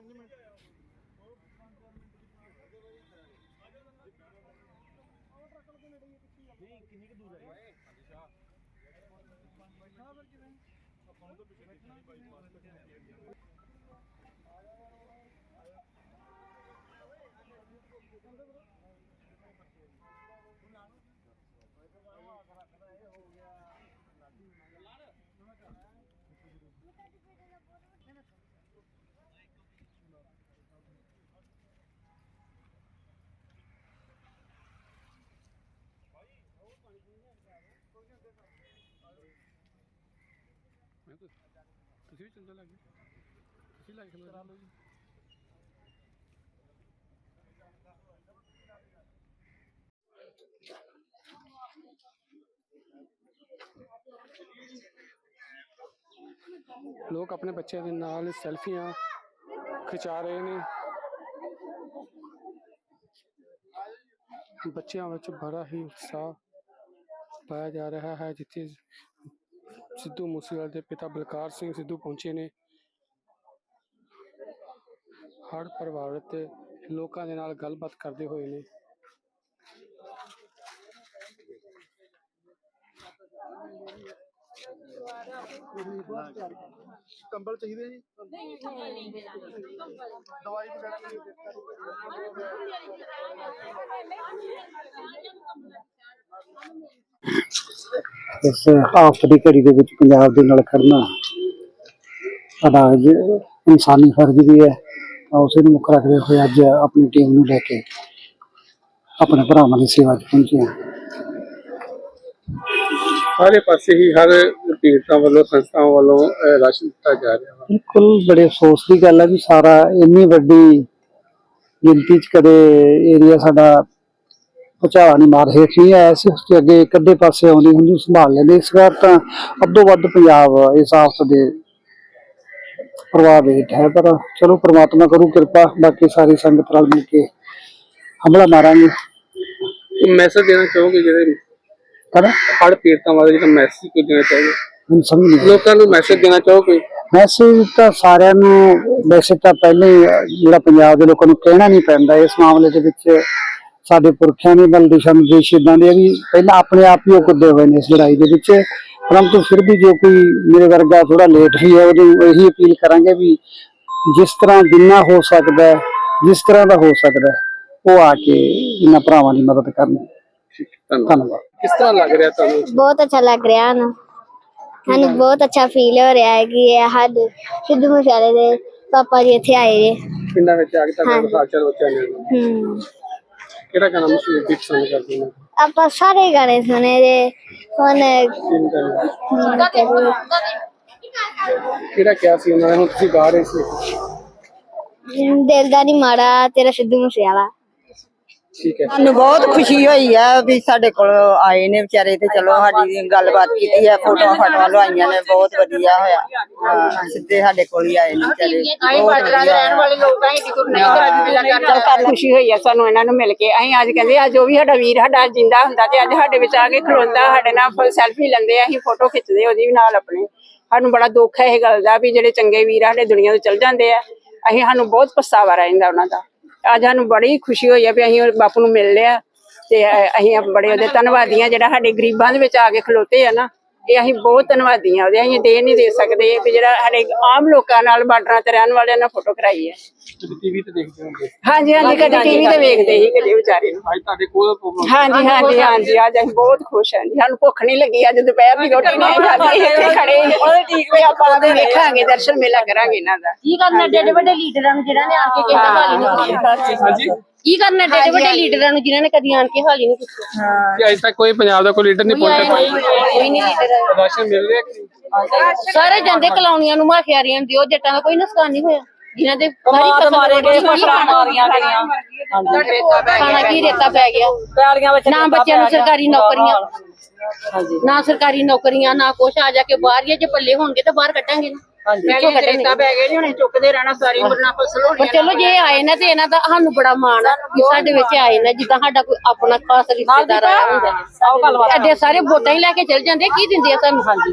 5 minute ਉਹ truck ਲੱਗੇ ਨੇੜੇ ਹੀ ਪਿੱਛੇ ਹੀ ਆ। ਨਹੀਂ ਕਿੰਨੀ ਕੁ ਦੂਰ ਹੈ ਬੈਠਣਾ ਫਿਰ ਕਿਵੇਂ? ਤੁਸੀਂ ਵੀ ਚੰਗਾ ਲੱਗੇ ਤੁਸੀਂ ਲੱਗ ਕਰਾ ਲਓ ਜੀ ਲੋਕ ਆਪਣੇ ਬੱਚਿਆਂ ਦੇ ਨਾਲ ਸੈਲਫੀਆਂ ਖਿਚਾ ਰਹੇ ਨੇ ਬੱਚਿਆਂ ਵਿੱਚ ਬੜਾ ਹੀ ਉਤਸ਼ਾਹ ਪਾਇਆ ਜਾ ਰਿਹਾ ਹੈ ਜਿੱਥੇ ਸਿੱਧੂ ਮੂਸੇਵਾਲੇ ਦੇ ਪਿਤਾ ਬਲਕਾਰ ਸਿੰਘ ਸਿੱਧੂ ਪਹੁੰਚੇ ਨੇ। ਹੜ੍ਹ ਪ੍ਰਭਾਵਿਤ ਲੋਕਾਂ ਦੇ ਨਾਲ ਗੱਲਬਾਤ ਕਰਦੇ ਹੋਏ ਨੇ। ਕੰਬਲ ਚਾਹੀਦੇ ਜੀ? ਦਵਾਈ ਵਗੈਰਾ ਇਸ ਆਫਤ ਦੀ ਘੜੀ ਦੇ ਵਿੱਚ ਪੰਜਾਬ ਦੇ ਨਾਲ ਖੜਨਾ ਸਾਡਾ ਇਨਸਾਨੀ ਫਰਜ਼ ਵੀ ਹੈ। ਉਸੇ ਨੂੰ ਮੁੱਖ ਰੱਖਦੇ ਹੋਏ ਅੱਜ ਆਪਣੀ ਟੀਮ ਨੂੰ ਲੈ ਕੇ ਆਪਣੇ ਭਰਾਵਾਂ ਦੀ ਸੇਵਾ 'ਚ ਪਹੁੰਚੇ ਹਾਂ। ਸਾਰੇ ਪਾਸੇ ਹੀ ਹਰ ਪੀੜਤਾਂ ਵੱਲੋਂ ਸੰਸਥਾਵਾਂ ਵੱਲੋਂ ਰਾਸ਼ਨ ਦਿੱਤਾ ਜਾ ਰਿਹਾ ਹੈ ਬਿਲਕੁਲ ਬੜੇ ਅਫਸੋਸ ਦੀ ਗੱਲ ਹੈ ਵੀ ਸਾਰਾ ਇੰਨੀ ਵੱਡੀ ਗਿਣਤੀ 'ਚ ਕਦੇ ਏਰੀਆ ਸਾਡਾ ਪਹੁੰਚਾ ਨਹੀਂ ਮਾਰ ਹੇਠ ਨਹੀਂ ਆਇਆ ਸੀ ਉਸ ਤੋਂ ਅੱਗੇ ਅੱਧੇ ਪਾਸੇ ਆਉਂਦੀ ਹੁੰਦੀ ਸੰਭਾਲ ਲੈਂਦੇ ਇਸ ਵਾਰ ਤਾਂ ਅੱਧੋ ਵੱਧ ਪੰਜਾਬ ਇਸ ਆਫਤ ਦੇ ਪ੍ਰਭਾਵ ਹੇਠ ਹੈ ਪਰ ਚਲੋ ਪ੍ਰਮਾਤਮਾ ਕਰੂ ਕਿਰਪਾ ਬਾਕੀ ਸਾਰੀ ਸੰਗਤ ਰਲ ਮਿਲ ਕੇ ਹਮਲਾ ਮਾਰਾਂਗੇ। ਮੈਸੇਜ ਦੇਣਾ ਚਾਹੋਗੇ ਜਿਹੜੇ ਕਰਾਂ ਹੜ੍ਹ ਪੀੜਤਾਂ ਵਾਲੇ ਜਿਹੜਾ ਮੈਸੇਜ ਕੋਈ ਦੇਣਾ ਚਾਹੋਗੇ? ਮੈਨੂੰ ਸਮਝ ਨਹੀਂ। ਲੋਕਾਂ ਨੂੰ ਮੈਸੇਜ ਦੇਣਾ ਚਾਹੋਗੇ? ਮੈਸੇਜ ਤਾਂ ਸਾਰਿਆਂ ਨੂੰ ਵੈਸੇ ਤਾਂ ਪਹਿਲੇ ਜਿਹੜਾ ਪੰਜਾਬ ਦੇ ਲੋਕਾਂ ਨੂੰ ਕਹਿਣਾ ਨਹੀਂ ਪੈਂਦਾ ਇਸ ਮਾਮਲੇ ਦੇ ਵਿੱਚ ਸਾਡੇ ਪੁਰਖਿਆਂ ਨੇ ਬਲ ਦਿਸ਼ਾ ਨਿਰਦੇਸ਼ ਇਦਾਂ ਦੇ ਆ ਵੀ ਪਹਿਲਾਂ ਆਪਣੇ ਆਪ ਹੀ ਉਹ ਕੁੱਦੇ ਹੋਏ ਨੇ ਇਸ ਲੜਾਈ ਦੇ ਵਿੱਚ। ਪਰੰਤੂ ਫਿਰ ਵੀ ਜੋ ਕੋਈ ਮੇਰੇ ਵਰਗਾ ਥੋੜਾ ਲੇਟ ਵੀ ਹੈ ਉਹਨੂੰ ਇਹੀ ਅਪੀਲ ਕਰਾਂਗੇ ਵੀ ਜਿਸ ਤਰ੍ਹਾਂ ਜਿੰਨਾ ਹੋ ਸਕਦਾ ਹੈ ਜਿਸ ਤਰ੍ਹਾਂ ਦਾ ਹੋ ਸਕਦਾ ਹੈ ਉਹ ਆ ਕੇ ਇਹਨਾਂ ਭਰਾਵਾਂ ਦੀ ਮਦਦ ਕਰਨ। ਧੰਨਵਾਦ। ਧੰਨਵਾਦ। ਕਿਸ ਤਰ੍ਹਾਂ ਲੱਗ ਰਿਹਾ ਤੁਹਾਨੂੰ? ਬਹੁਤ ਅੱਛਾ ਲੱਗ ਰਿਹਾ ਨਾ। ਸਾਨੂੰ ਬਹੁਤ ਅੱਛਾ ਫੀਲ ਹੋ ਰਿਹਾ ਹੈ ਕਿ ਇਹ ਸਾਡੇ ਸਿੱਧੂ ਮੂਸੇਵਾਲੇ ਦੇ ਪਾਪਾ ਜੀ ਇੱਥੇ ਆਏ ਨੇ। ਪਿੰਡਾਂ ਵਿੱਚ ਆ ਕੇ ਹਾਂਜੀ। ਹਾਲਚਾਲ ਬੱਚਿਆਂ ਨੇ ਕਿਹੜਾ ਗਾਣਾ ਮਸ਼ਹੂਰ ਦੀ ਪਸੰਦ ਕਰਦੇ ਨੇ ਆਪਾਂ ਸਾਰੇ ਗਾਣੇ ਸੁਣੇ ਜੇ ਹੁਣ ਤਿੰਨ ਗਾਣੇ ਕਿਹੜਾ ਕਿਹਾ ਸੀ ਉਹਨਾਂ ਨੇ ਹੁਣ ਤੁਸੀਂ ਗਾ ਰਹੇ ਸੀ ਦਿਲ ਦਾ ਨਹੀਂ ਮਾੜਾ ਤੇਰਾ ਸਿੱਧੂ ਮੂਸੇਵਾਲਾ। ਠੀਕ ਹੈ। ਸਾਨੂੰ ਬਹੁਤ ਖੁਸ਼ੀ ਹੋਈ ਆ ਵੀ ਸਾਡੇ ਕੋਲ ਆਏ ਨੇ ਵਿਚਾਰੇ ਤੇ ਚਲੋ ਸਾਡੀ ਗੱਲਬਾਤ ਕੀਤੀ ਹੈ ਫੋਟੋਆਂ ਫਾਟੋਆਂ ਲਵਾਈਆਂ ਨੇ ਬਹੁਤ ਵਧੀਆ ਹੋਇਆ। ਹਾਂ, ਸਿੱਧੇ ਸਾਡੇ ਕੋਲ ਹੀ ਆਏ ਨੇ ਵਿਚਾਰੇ। ਬਹੁਤ ਵਧੀਆ ਚੱਲ ਕਰ ਖੁਸ਼ੀ ਹੋਈ ਆ ਸਾਨੂੰ ਇਹਨਾਂ ਨੂੰ ਮਿਲ ਕੇ। ਅਸੀਂ ਅੱਜ ਕਹਿੰਦੇ ਅੱਜ ਉਹ ਵੀ ਸਾਡਾ ਵੀਰ ਸਾਡਾ ਜਿੰਦਾ ਹੁੰਦਾ ਤੇ ਅੱਜ ਸਾਡੇ ਵਿੱਚ ਆ ਕੇ ਖਲੋਂਦਾ ਸਾਡੇ ਨਾਲ ਸੈਲਫੀ ਲੈਂਦੇ ਆ ਅਸੀਂ ਫੋਟੋ ਖਿੱਚਦੇ ਉਹਦੀ ਵੀ ਨਾਲ ਆਪਣੇ। ਸਾਨੂੰ ਬੜਾ ਦੁੱਖ ਹੈ ਇਹ ਗੱਲ ਦਾ ਵੀ ਜਿਹੜੇ ਚੰਗੇ ਵੀਰ ਸਾਡੇ ਦੁਨੀਆ ਤੋਂ ਚਲ ਜਾਂਦੇ ਆ। ਅਸੀਂ ਸਾਨੂੰ ਬਹੁਤ ਪਛਤਾਵਾ ਰਹਿੰਦਾ ਉਹਨਾਂ ਦਾ। ਅੱਜ ਸਾਨੂੰ ਬੜੀ ਖੁਸ਼ੀ ਹੋਈ ਆ ਵੀ ਅਸੀਂ ਬਾਪੂ ਨੂੰ ਮਿਲ ਲਿਆ ਤੇ ਅਸੀਂ ਬੜੇ ਉਹਦੇ ਧੰਨਵਾਦੀ ਆ ਜਿਹੜਾ ਸਾਡੇ ਗਰੀਬਾਂ ਦੇ ਵਿੱਚ ਆ ਕੇ ਖਲੋਤੇ ਆ ਨਾ। ਇਹ ਅਸੀਂ ਬਹੁਤ ਧੰਨਵਾਦੀ ਆ ਉਹਦੇ ਅਸੀਂ ਦੇ ਨਹੀਂ ਦੇ ਸਕਦੇ ਵੀ ਜਿਹੜਾ ਸਾਡੇ ਆਮ ਲੋਕਾਂ ਨਾਲ ਬਾਰਡਰਾਂ ਤੇ ਰਹਿਣ ਵਾਲਿਆਂ ਨਾਲ ਫੋਟੋ ਕਰਾਈ ਹੈ। ਟੀਵੀ ਤੇ ਦੇਖਦੇ ਹੋਗੇ ਹਾਂਜੀ ਹਾਂਜੀ ਕਦੇ ਟੀਵੀ ਤੇ ਵੇਖਦੇ ਸੀ ਕਦੇ ਵਿਚਾਰੇ ਨੂੰ। ਅੱਜ ਤੁਹਾਡੇ ਕੋਲ ਹਾਂਜੀ ਹਾਂਜੀ ਹਾਂਜੀ ਅੱਜ ਅਸੀਂ ਬਹੁਤ ਖੁਸ਼ ਹਾਂ ਜੀ। ਸਾਨੂੰ ਭੁੱਖ ਨਹੀਂ ਲੱਗੀ ਅੱਜ ਦੁਪਹਿਰ ਦੀ ਰੋਟੀ ਨਹੀਂ ਖਾਧੀ ਇੱਥੇ ਖੜੇ ਉਹਦੇ ਠੀਕ ਵੀ ਆਪਾਂ ਉਹਦੇ ਵੇਖਾਂਗੇ। ਦਰਸ਼ਨ ਮੇਲਾ ਕਰਾਂਗੇ ਇਹਨਾਂ ਦਾ। ਕੀ ਕਰਨਾ ਏਡੇ ਵੱਡੇ ਲੀਡਰਾਂ ਨੂੰ ਜਿਨ੍ਹਾਂ ਨੇ ਆਣ ਕੇ ਕਿਸੇ ਦਾ ਹਾਲ ਹੀ ਨਹੀਂ ਹਾਂਜੀ। ਕੀ ਕਰਨਾ ਏਡੇ ਵੱਡੇ ਲੀਡਰਾਂ ਨੂੰ ਜਿਨ੍ਹਾਂ ਨੇ ਕਦੀ ਆਣ ਕੇ ਹਾਲ ਹੀ ਨਹੀਂ ਪੁੱਛਿਆ ਕਿ ਅਜੇ ਤੱਕ ਕੋਈ ਪੰਜਾਬ ਦਾ ਕੋਈ ਲੀਡਰ ਨਹੀਂ ਪਹੁੰਚਿਆ ਕੋਈ ਨਹੀਂ ਲੀਡਰ। ਰਾਸ਼ਨ ਮਿਲ ਰਿਹਾ ਕਿ ਨਹੀਂ? ਸਾਰੇ ਜਾਂਦੇ ਕਲੋਨੀਆਂ ਨੂੰ ਮਾਖਿਆਰੀਆਂ ਨੂੰ ਦਿਓ ਜੱਟਾਂ ਦਾ ਕੋਈ ਨੁਕਸਾਨ ਨਹੀਂ ਹੋਇਆ। ਜਿਨ੍ਹਾਂ ਦੇ ਸਾਰੀ ਫਸਲ ਮਾਰੇ ਗਏ ਫਸਲਾਂ ਮਾਰੀਆਂ ਗਈਆਂ। ਖਾਣਾ ਕੀ ਰੇਤਾ ਪੈ ਗਿਆ ਨਾ ਬੱਚਿਆਂ ਨੂੰ ਸਰਕਾਰੀ ਨੌਕਰੀਆਂ। ਨਾ ਸਰਕਾਰੀ ਨੌਕਰੀਆਂ ਨਾ ਕੁਛ। ਆ ਜਾ ਕੇ ਬਾਹਰ ਹੀ ਜੇ ਪੱਲੇ ਹੋਣਗੇ ਤਾਂ ਬਾਹਰ ਕੱਢਾਂਗੇ। ਨਾ ਕਿੱਥੋਂ ਕੱਢਾਂਗੇ ਪੈ ਗਏ ਜੀ ਹੁਣ ਚੁੱਕਦੇ ਰਹਿਣਾ ਸਾਰੀ ਉਮਰ ਨਾਲ ਫਸਲ ਹੋਣੀ ਪਰ ਚਲੋ ਜੇ ਆਏ ਨਾ ਤੇ ਇਹਨਾਂ ਦਾ ਸਾਨੂੰ ਬੜਾ ਮਾਣ ਆ ਕਿ ਸਾਡੇ ਵਿੱਚ ਆਏ ਨਾ ਜਿੱਦਾਂ ਸਾਡਾ ਕੋਈ ਆਪਣਾ ਖਾਸ ਰਿਸ਼ਤੇਦਾਰ ਆਇਆ ਹੁੰਦਾ। ਅੱਡੇ ਸਾਰੇ ਵੋਟਾਂ ਹੀ ਲੈ ਕੇ ਚਲ ਜਾਂਦੇ ਕੀ ਦਿੰਦੇ ਆ ਸਾਨੂੰ ਹਾਂਜੀ।